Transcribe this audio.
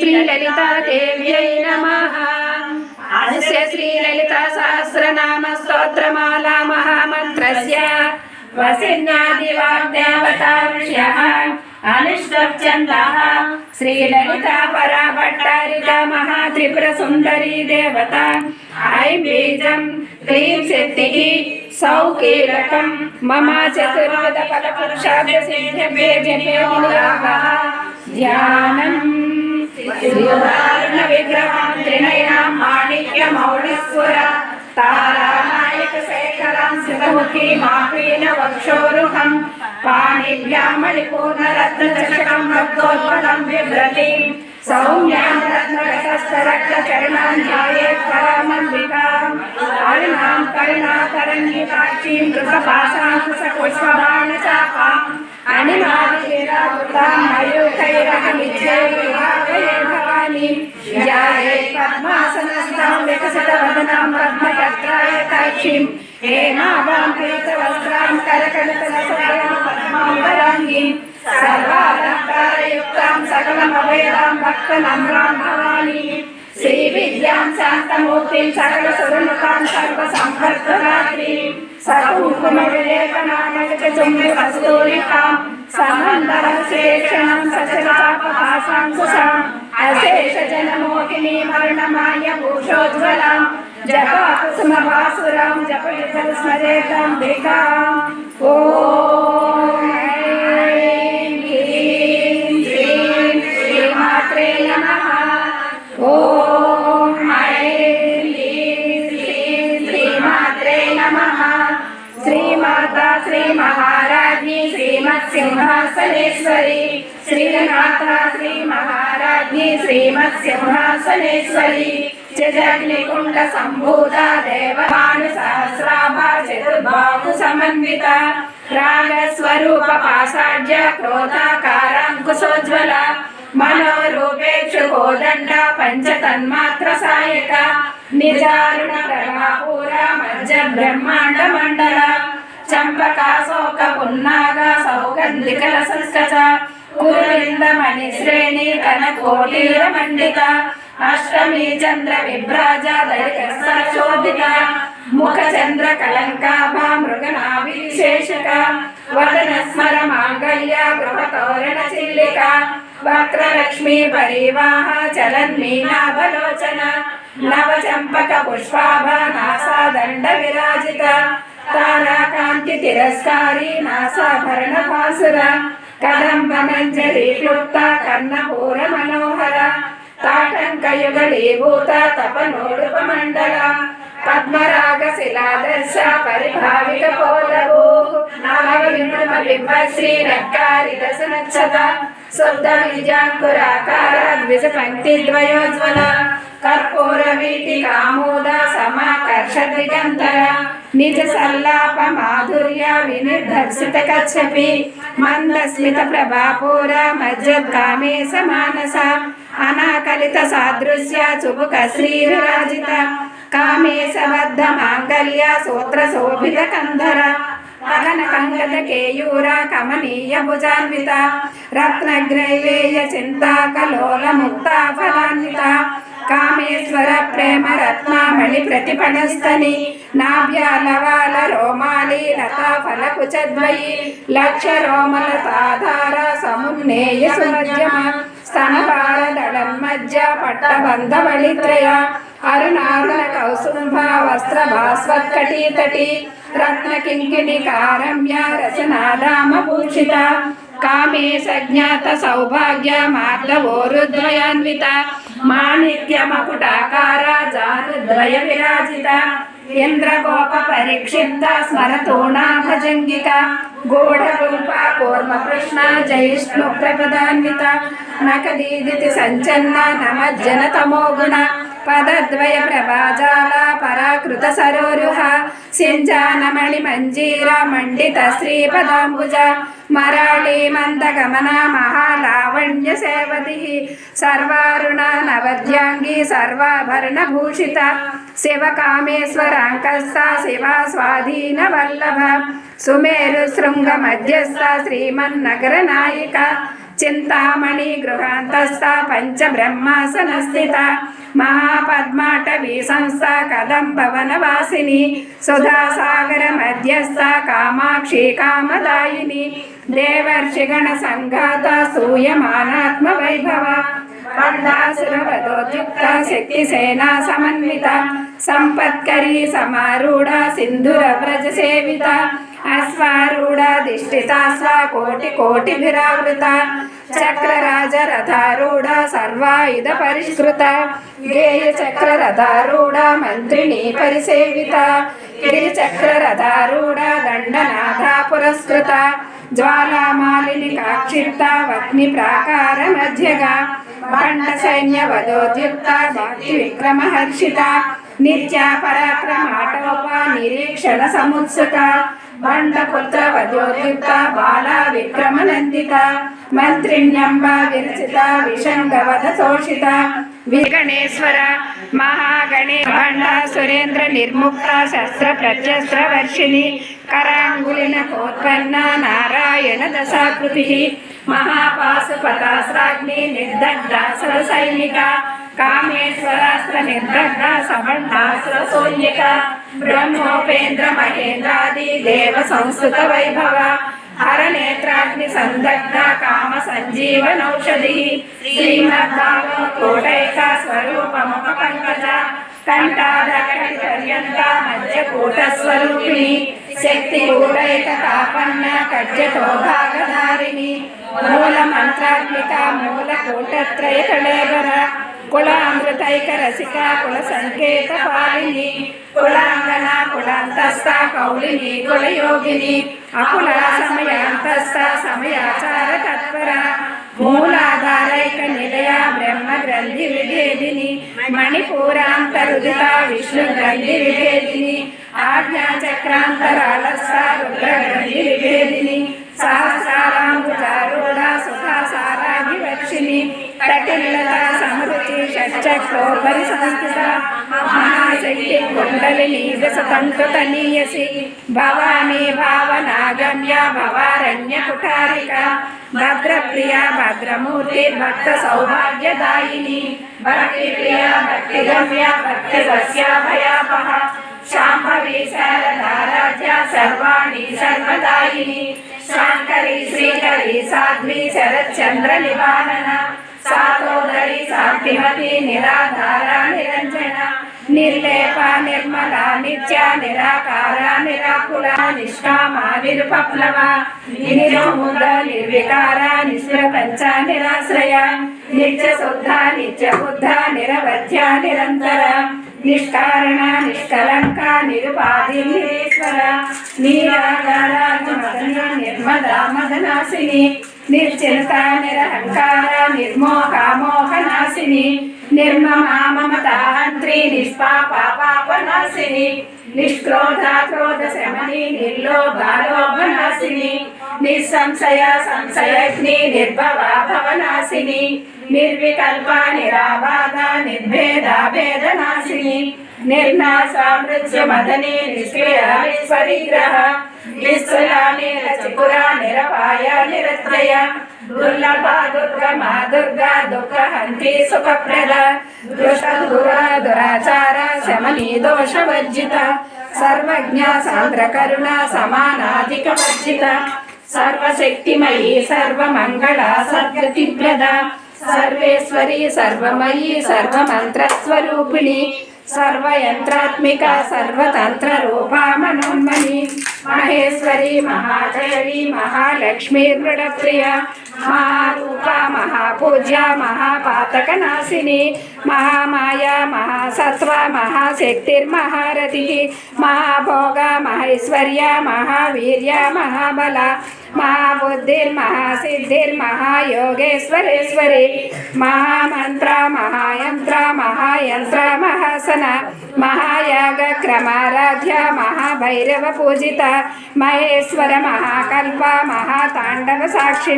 श्रीललितादेव्यै नमः। अस्य श्रीललितासहस्रनामस्तोत्रमाला महामन्त्रस्य वसिन्यादिवाग्देवताविषयः अनुष्टप्छन्दाः श्रीललिता परा भट्टारिका महात्रिपुरसुन्दरी देवता ऐं बीजं क्लीं सिद्धिः सौकीलकं मम चतुर्वदफलपुरुषाभ्यसिद्ध्यभेभ्यः ध्यानम् శ్రీవారుణ విగ్రహం త్రినయనం మాణిక్య మౌళీశ్వర తారానాయక శేఖరం శివముఖి మాపీన వక్షోరుహం పాణిభ్యామణిపూర్ణరత్నచషకం రక్తోత్పలం బిభ్రతి సౌమ్యాం రత్నగతస్థరక్తచరణాం ధ్యాయేత్ పరామంబికాం అరుణాం కరుణాతరంగితాక్షీం కృతపాశాంకుశపుష్పబాణచాపాం कामाक्षीं हेमावां प्रीतवस्त्रां करकनतनसरां पद्माम्बराङ्गीं सर्वालङ्कारयुक्तां सकलमभेदां भक्तनम्रां भवानीं। श्रीविद्यां शान्तमूर्तिं सकलसुरमुखां सर्वसम्भर्तरात्रीं। सकुङ्कुमविलेपनामकचुम्बिकस्तूलिकां समन्दरशेषणां सचरापहासां सुषाम् अशेषजनमोहिनीं वर्णमाय भूषोज्ज्वलाम् సమందరం శ్రేక్షణం సచలాపహాసాం సుషాం అశేష జనమోహిని మరణమాయ శ్రీమాతా శ్రీ మహారాజ్ఞి శ్రీమత్ సింహాసనేశ్వరి శ్రీనాథ శ్రీ మహారాజ్ఞి శ్రీమత్ సింహాసనేశ్వరి జగ్నికుండ సంభూత దేవాను సహస్రాభ చతుర్బాహు సమన్విత రాగస్వరూప పాసాఢ్య క్రోధాకారాంకుశోజ్వల మనోరూపేక్షు కోదండ పంచతన్మాత్ర సాయక నిజారుణ ప్రభాపూర మధ్య బ్రహ్మాండ మండల చంపకాశోక పున్నాగ సౌగంధికల సంస్కచ కురువిందమణి శ్రేణి కనకోటీర మండిత అష్టమి చంద్ర విభ్రాజ దళిత శోభిత. ముఖ చంద్ర కలంకాభా మృగనాభిశేషక. వదన స్మర మాంగళ్య గృహతోరణ చిల్లిక. వక్రలక్ష్మీ పరివాహ చలన్మీనాభలోచన. నవ చంపక పుష్పాభ నాసాదండ విరాజిత తారాకాంతి తిరస్కారి నాసాభరణ భాసుర కదంబ క్లుప్త కర్ణపూర మనోహర తాటంకయుగళీభూత పద్మరాగశిలాదర్శ మండల పద్మరాగ శిలాదర్శ పరిభావిక పోలవు బింబ శ్రీ శుద్ధ విజాంకురాకార ద్విజ పంక్తి ద్వయోజ్వల కర్పూర వీటి కామోద సమాకర్ష దిగంతర నిజ సల్లాప మాధుర్య వినిర్ధర్షిత కచ్చపి మందస్మిత ప్రభాపూర మజ్జద్గామే సమానస అనాకలిత సాదృశ్య చుబుక శ్రీ విరాజిత కామేశబద్ధ మాంగళ్య సూత్ర శోభిత కంధర అగన కంగత కేయూర కమనీయ భుజాన్విత రత్నగ్రైవేయ చింతాకలోల ముక్త ఫలాన్విత కామేశ్వర ప్రేమ రత్నామణి ప్రతిపణస్తని నాభ్యాలవాల రోమాలి లతా ఫలకుచద్వయి లక్ష రోమల తాధార సమున్నేయ సుమధ్యమ స్తనపాల దళన్మధ్య పట్టబంధ బలిత్రయ అరుణారుణ కౌసుంభ వస్త్ర భాస్వత్కటీ తటి రత్న కింకిణి కారమ్య రసనాదామ భూషిత ఇంద్రగోప పరిక్షిప్త స్మరతోణాభజంగిక గూఢరూప కూర్మ కృష్ణ జైష్ణు ప్రపదాన్విత నకదీదితి సంచన్న నమజ్జన తమోగుణ పదద్వయ ప్రభాజాల పరాకృత సరోరుహ సింజానమణి మంజీర మండిత శ్రీపదాంబుజ మరాళీ మందగమన మహాలావణ్య సేవతి సర్వారుణ నవద్యాంగి సర్వాభరణ భూషిత శివ కామేశ్వరాంకస్త శివ స్వాధీన వల్లభ సుమేరు శృంగ మధ్యస్థ శ్రీమన్నగర నాయిక. చింతామణి గృహాంతస్థ పంచబ్రహ్మాసన స్థిత మహాపద్మాటవీ సంస్థ కదంబవన వాసిని సుధాసాగర మధ్యస్థ కామాక్షి కామదాయిని. దేవర్షిగణ సంఘాత సూయమానాత్మ వైభవ పండాసురవదోద్యుక్త శక్తి సేనా సమన్విత. సంపత్కరీ సమారూఢ సింధుర వ్రజ సేవిత. అశ్వారూఢ దిష్టితాస్వ కోటి కోటి విరావృత. చక్రరాజ రథారూఢ సర్వాయుధ పరిష్కృత. గేయ చక్ర రథారూఢ మంత్రిని పరిసేవిత. గిరి చక్ర రథారూఢ దండనాథ పురస్కృత. జ్వాలామాలిని కాక్షిప్త వగ్ని ప్రాకార మధ్యగా. బండ సైన్య వదోద్యుక్త భక్తి విక్రమ హర్షిత నిత్య పరాక్రమాటోప నిరీక్షణ సముత్సుక బండ పుత్ర వదోద్యుక్త బాల విక్రమ నందిత మంత్రిణ్యంబ విరచిత విషంగవద శోషిత విగణేశ్వర మహాపాశుపతాస్రాగ్ని నిర్దగ్ధ సైనిక కామేశ్వరాస్త్ర నిర్దగ్ధ సబండాస్త్ర శూన్యక బ్రహ్మోపేంద్ర మహేంద్రాది దేవ సంస్కృత వైభవ హర నేత్రాగ్ని సందగ్ధ కామ సంజీవనౌషధి శ్రీమద్భాగవతోటైక స్వరూపముఖ పంకజ కంఠాదకటి పర్యంత మధ్యకూట స్వరూపిణి శక్తి కూటైక తాపన్న కడ్యతో భాగధారిణి మూల మంత్రాత్మిక మూల కూటత్రయ కళేబర కులామృతైక రసిక కుల సంకేత పాలిని కులాంగన కులాంతస్థ కౌలిని కులయోగిని అకుల సమయాంతస్థ సమయాచార తత్పర మూలాధారైక నిలయ బ్రహ్మ గ్రంథి విభేదిని మణిపూరాంతరుదిత విష్ణు గ్రంథి విభేదిని ఆజ్ఞా చక్రాంతరాళస్థ రుద్ర గ్రంథి విభేదిని సహస్రారాంబుజారూఢ సుఖాసారాభివక్షిణి కటిల్లత సమృతి షట్చక్రోపరి సంస్థిత మహాశక్తి కుండలి కుండలిని దశతంతు తనీయసి భవానీ భావనాగమ్య భవారణ్య కుటారిక భద్రప్రియ భద్రమూర్తి భక్త సౌభాగ్యదాయిని భక్తిప్రియ భక్తిగమ్య భక్తి గమ్య సస్యాభయాపహ శాంభవి శారదారాధ్య సర్వాణి సర్వదాయిని శాంకరి శ్రీకరి సాధ్వి శరత్చంద్ర నివారణ సాతోదరి శాంతిమతి నిరాధార నిరంజన నిర్లేప నిర్మల నిత్య నిరాకార నిరాకుల నిష్కామ నిరుపప్లవ నిరుముద నిర్వికార నిష్ప్రపంచ నిరాశ్రయ నిత్య శుద్ధ నిత్య బుద్ధ నిరవధ్య నిరంతర నిష్కారణ నిష్కలంక నిరుపాధి నిరీశ్వర నీరాగార మదన మదనాశిని నిర్చింత నిరహంకార నిర్మోహ మోహనాశిని నిర్మమ మమతాంత్రి నిష్పాప పాపనాశిని నిష్క్రోధ క్రోధ శమని నిర్లోభాలోభనాశిని నిస్సంశయ సంశయగ్ని నిర్భవ భవనాశిని నిర్వికల్ప నిరాబాధ నిర్భేద భేదనాశిని నిర్నాశ మృత్యు మదని నిష్క్రియ విస్వరిగ్రహ నిస్సుల నిరచిపుర నిరపాయ నిరత్రయ దుర్లభ దుర్గమ దుర్గా దుఃఖ హంతి సుఖప్రద దుష్ట దురాచార శమని దోషవర్జిత సర్వజ్ఞ సాంద్ర కరుణ సమానాధిక వర్జిత సర్వశక్తిమయీ సర్వమంగళ సద్గతిప్రద సర్వేశ్వరి సర్వమయీ సర్వమంత్రస్వరూపిణి సర్వయంత్రాత్మిక సర్వతంత్ర రూపా మనోన్మణి మహేశ్వరి మహాదేవి మహాలక్ష్మి మృడప్రియ మహారూప మహాపూజ్య మహాపాతక నాశిని మహామాయ మహాసత్వ మహాశక్తిర్మహారథి మహాభోగ మహైశ్వర్య మహావీర్య మహాబల మహాబుద్ధిర్మహాసిద్ధిర్మహాయోగేశ్వరేశ్వరి మహామంత్ర మహాయంత్ర మహాయంత్ర మహాసన మహాయాగ క్రమారాధ్య మహాభైరవ పూజిత మహేశ్వర మహాకల్ప మహాతాండవ సాక్షిని